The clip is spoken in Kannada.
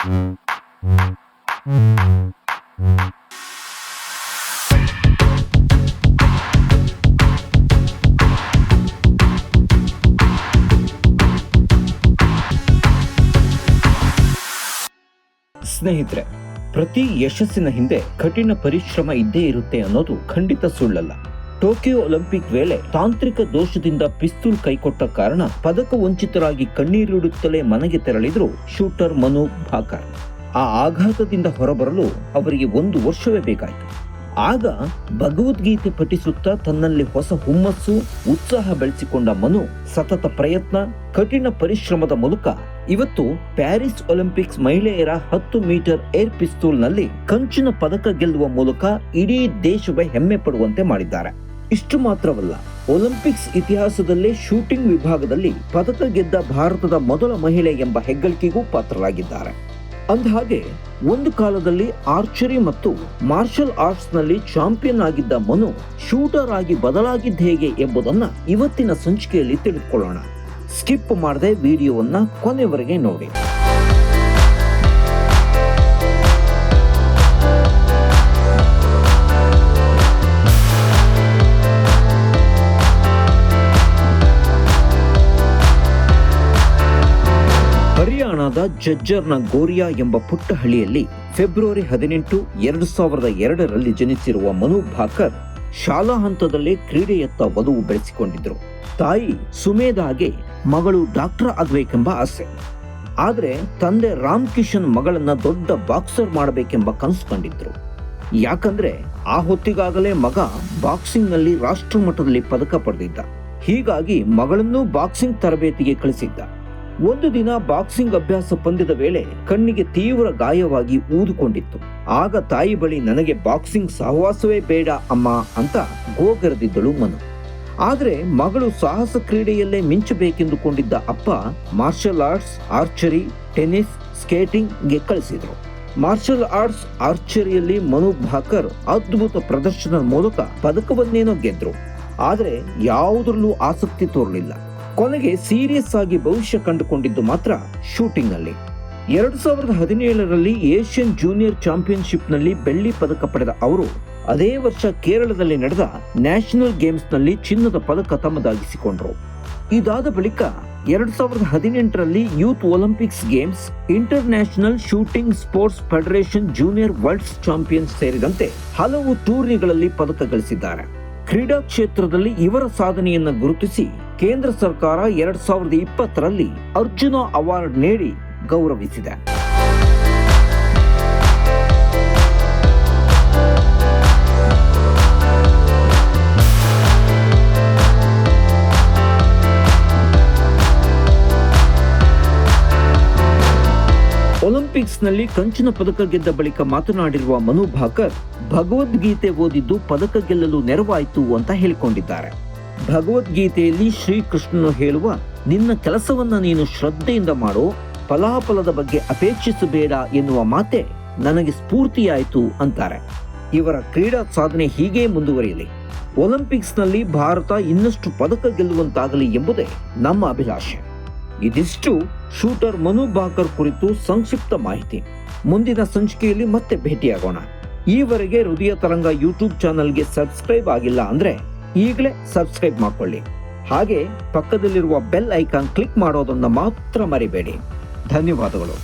ಸ್ನೇಹಿತರೆ ಪ್ರತಿ ಯಶಸ್ಸಿನ ಹಿಂದೆ ಕಠಿಣ ಪರಿಶ್ರಮ ಇದ್ದೇ ಇರುತ್ತೆ ಅನ್ನೋದು ಖಂಡಿತ ಸುಳ್ಳಲ್ಲ. ಟೋಕಿಯೋ ಒಲಿಂಪಿಕ್ ವೇಳೆ ತಾಂತ್ರಿಕ ದೋಷದಿಂದ ಪಿಸ್ತೂಲ್ ಕೈಕೊಟ್ಟ ಕಾರಣ ಪದಕ ವಂಚಿತರಾಗಿ ಕಣ್ಣೀರಿಡುತ್ತಲೇ ಮನೆಗೆ ತೆರಳಿದ್ರು ಶೂಟರ್ ಮನು ಭಾಕರ್. ಆ ಆಘಾತದಿಂದ ಹೊರಬರಲು ಅವರಿಗೆ ಒಂದು ವರ್ಷವೇ ಬೇಕಾಯಿತು. ಆಗ ಭಗವದ್ಗೀತೆ ಪಠಿಸುತ್ತಾ ತನ್ನಲ್ಲಿ ಹೊಸ ಹುಮ್ಮಸ್ಸು, ಉತ್ಸಾಹ ಬೆಳೆಸಿಕೊಂಡ ಮನು ಸತತ ಪ್ರಯತ್ನ, ಕಠಿಣ ಪರಿಶ್ರಮದ ಮೂಲಕ ಇವತ್ತು ಪ್ಯಾರಿಸ್ ಒಲಿಂಪಿಕ್ಸ್ ಮಹಿಳೆಯರ ಹತ್ತು ಮೀಟರ್ ಏರ್ ಪಿಸ್ತೂಲ್ನಲ್ಲಿ ಕಂಚಿನ ಪದಕ ಗೆಲ್ಲುವ ಮೂಲಕ ಇಡೀ ದೇಶವೇ ಹೆಮ್ಮೆ ಪಡುವಂತೆ ಮಾಡಿದ್ದಾರೆ. ಇಷ್ಟು ಮಾತ್ರವಲ್ಲ, ಒಲಿಂಪಿಕ್ಸ್ ಇತಿಹಾಸದಲ್ಲೇ ಶೂಟಿಂಗ್ ವಿಭಾಗದಲ್ಲಿ ಪದಕ ಗೆದ್ದ ಭಾರತದ ಮೊದಲ ಮಹಿಳೆ ಎಂಬ ಹೆಗ್ಗಳಿಕೆಗೂ ಪಾತ್ರರಾಗಿದ್ದಾರೆ. ಅಂದಹಾಗೆ, ಒಂದು ಕಾಲದಲ್ಲಿ ಆರ್ಚರಿ ಮತ್ತು ಮಾರ್ಷಲ್ ಆರ್ಟ್ಸ್ನಲ್ಲಿ ಚಾಂಪಿಯನ್ ಆಗಿದ್ದ ಮನು ಶೂಟರ್ ಆಗಿ ಬದಲಾಗಿದ್ದ ಹೇಗೆ ಎಂಬುದನ್ನ ಇವತ್ತಿನ ಸಂಚಿಕೆಯಲ್ಲಿ ತಿಳಿದುಕೊಳ್ಳೋಣ. ಸ್ಕಿಪ್ ಮಾಡದೆ ವಿಡಿಯೋವನ್ನ ಕೊನೆವರೆಗೆ ನೋಡಿ. ಹರಿಯಾಣದ ಜಜ್ಜರ್ನ ಗೋರಿಯಾ ಎಂಬ ಪುಟ್ಟ ಹಳ್ಳಿಯಲ್ಲಿ ಫೆಬ್ರವರಿ ಹದಿನೆಂಟು, ಎರಡು ಸಾವಿರದ ಎರಡರಲ್ಲಿ ಜನಿಸಿರುವ ಮನು ಭಾಕರ್ ಶಾಲಾ ಹಂತದಲ್ಲೇ ಕ್ರೀಡೆಯತ್ತ ಒಲವು ಬೆಳೆಸಿಕೊಂಡಿದ್ರು. ತಾಯಿ ಸುಮೇಧಾಗೆ ಮಗಳು ಡಾಕ್ಟರ್ ಆಗಬೇಕೆಂಬ ಆಸೆ. ಆದರೆ ತಂದೆ ರಾಮ್ ಕಿಶನ್ ಮಗಳನ್ನ ದೊಡ್ಡ ಬಾಕ್ಸರ್ ಮಾಡಬೇಕೆಂಬ ಕನಸು ಕಂಡಿದ್ರು. ಯಾಕಂದ್ರೆ ಆ ಹೊತ್ತಿಗಾಗಲೇ ಮಗ ಬಾಕ್ಸಿಂಗ್ನಲ್ಲಿ ರಾಷ್ಟ್ರಮಟ್ಟದಲ್ಲಿ ಪದಕ ಪಡೆದಿದ್ದ. ಹೀಗಾಗಿ ಮಗಳನ್ನೂ ಬಾಕ್ಸಿಂಗ್ ತರಬೇತಿಗೆ ಕಳಿಸಿದ್ದ. ಒಂದು ದಿನ ಬಾಕ್ಸಿಂಗ್ ಅಭ್ಯಾಸ ಪಂದ್ಯದ ವೇಳೆ ಕಣ್ಣಿಗೆ ತೀವ್ರ ಗಾಯವಾಗಿ ಊದುಕೊಂಡಿತ್ತು. ಆಗ ತಾಯಿ ಬಳಿ ನನಗೆ ಬಾಕ್ಸಿಂಗ್ ಸಹವಾಸವೇ ಬೇಡ ಅಮ್ಮ ಅಂತ ಗೋಗರೆದಿದ್ದಳು ಮನು. ಆದರೆ ಮಗಳು ಸಾಹಸ ಕ್ರೀಡೆಯಲ್ಲೇ ಮಿಂಚಬೇಕೆಂದುಕೊಂಡಿದ್ದ ಅಪ್ಪ ಮಾರ್ಷಲ್ ಆರ್ಟ್ಸ್, ಆರ್ಚರಿ ಟೆನ್ನಿಸ್ ಸ್ಕೇಟಿಂಗ್ಗೆ ಕಳಿಸಿದರು. ಮಾರ್ಷಲ್ ಆರ್ಟ್ಸ್, ಆರ್ಚರಿಯಲ್ಲಿ ಮನು ಭಾಕರ್ ಅದ್ಭುತ ಪ್ರದರ್ಶನದ ಮೂಲಕ ಪದಕವನ್ನೇನೋ ಗೆದ್ರು. ಆದರೆ ಯಾವುದರಲ್ಲೂ ಆಸಕ್ತಿ ತೋರಲಿಲ್ಲ. ಕೊನೆಗೆ ಸೀರಿಯಸ್ ಆಗಿ ಭವಿಷ್ಯ ಕಂಡುಕೊಂಡಿದ್ದು ಮಾತ್ರ ಶೂಟಿಂಗ್ನಲ್ಲಿ ಎರಡು ಸಾವಿರದ ಹದಿನೇಳರಲ್ಲಿ ಏಷ್ಯನ್ ಜೂನಿಯರ್ ಚಾಂಪಿಯನ್ಶಿಪ್ನಲ್ಲಿ ಬೆಳ್ಳಿ ಪದಕ ಪಡೆದ ಅವರು, ಅದೇ ವರ್ಷ ಕೇರಳದಲ್ಲಿ ನಡೆದ ನ್ಯಾಷನಲ್ ಗೇಮ್ಸ್ನಲ್ಲಿ ಚಿನ್ನದ ಪದಕ ತಮ್ಮದಾಗಿಸಿಕೊಂಡರು. ಇದಾದ ಬಳಿಕ ಎರಡು ಸಾವಿರದ ಹದಿನೆಂಟರಲ್ಲಿ youth Olympics games international shooting sports federation junior worlds champions ಸೇರಿದಂತೆ ಹಲವು ಟೂರ್ನಿಗಳಲ್ಲಿ ಪದಕ ಗಳಿಸಿದ್ದಾರೆ. ಕ್ರೀಡಾ ಕ್ಷೇತ್ರದಲ್ಲಿ ಇವರ ಸಾಧನೆಯನ್ನು ಗುರುತಿಸಿ ಕೇಂದ್ರ ಸರ್ಕಾರ ಎರಡ್ ಸಾವಿರದ ಇಪ್ಪತ್ತರಲ್ಲಿ ಅರ್ಜುನ ಅವಾರ್ಡ್ ನೀಡಿ ಗೌರವಿಸಿದೆ. ಒಲಿಂಪಿಕ್ಸ್ನಲ್ಲಿ ಕಂಚಿನ ಪದಕ ಗೆದ್ದ ಬಳಿಕ ಮಾತನಾಡಿರುವ ಮನು ಭಾಕರ್, ಭಗವದ್ಗೀತೆ ಓದಿದ್ದು ಪದಕ ಗೆಲ್ಲಲು ನೆರವಾಯಿತು ಅಂತ ಹೇಳಿಕೊಂಡಿದ್ದಾರೆ. ಭಗವದ್ಗೀತೆಯಲ್ಲಿ ಶ್ರೀಕೃಷ್ಣನು ಹೇಳುವ, ನಿನ್ನ ಕೆಲಸವನ್ನ ನೀನು ಶ್ರದ್ಧೆಯಿಂದ ಮಾಡೋ, ಫಲಾಫಲದ ಬಗ್ಗೆ ಅಪೇಕ್ಷಿಸಬೇಡ ಎನ್ನುವ ಮಾತೆ ನನಗೆ ಸ್ಫೂರ್ತಿಯಾಯಿತು ಅಂತಾರೆ. ಇವರ ಕ್ರೀಡಾ ಸಾಧನೆ ಹೀಗೆ ಮುಂದುವರಿಯಲಿ. ಒಲಿಂಪಿಕ್ಸ್ನಲ್ಲಿ ಭಾರತ ಇನ್ನಷ್ಟು ಪದಕ ಗೆಲ್ಲುವಂತಾಗಲಿ ಎಂಬುದೇ ನಮ್ಮ ಅಭಿಲಾಷೆ. ಇದಿಷ್ಟು ಶೂಟರ್ ಮನು ಬಾಕರ್ ಕುರಿತು ಸಂಕ್ಷಿಪ್ತ ಮಾಹಿತಿ. ಮುಂದಿನ ಸಂಚಿಕೆಯಲ್ಲಿ ಮತ್ತೆ ಭೇಟಿಯಾಗೋಣ. ಈವರೆಗೆ ಹೃದಯ ತರಂಗ ಯೂಟ್ಯೂಬ್ ಚಾನಲ್ಗೆ ಸಬ್ಸ್ಕ್ರೈಬ್ ಆಗಿಲ್ಲ ಅಂದ್ರೆ ಈಗಲೇ ಸಬ್ಸ್ಕ್ರೈಬ್ ಮಾಡ್ಕೊಳ್ಳಿ. ಹಾಗೆ ಪಕ್ಕದಲ್ಲಿರುವ ಬೆಲ್ ಐಕಾನ್ ಕ್ಲಿಕ್ ಮಾಡೋದನ್ನ ಮಾತ್ರ ಮರಿಬೇಡಿ. ಧನ್ಯವಾದಗಳು.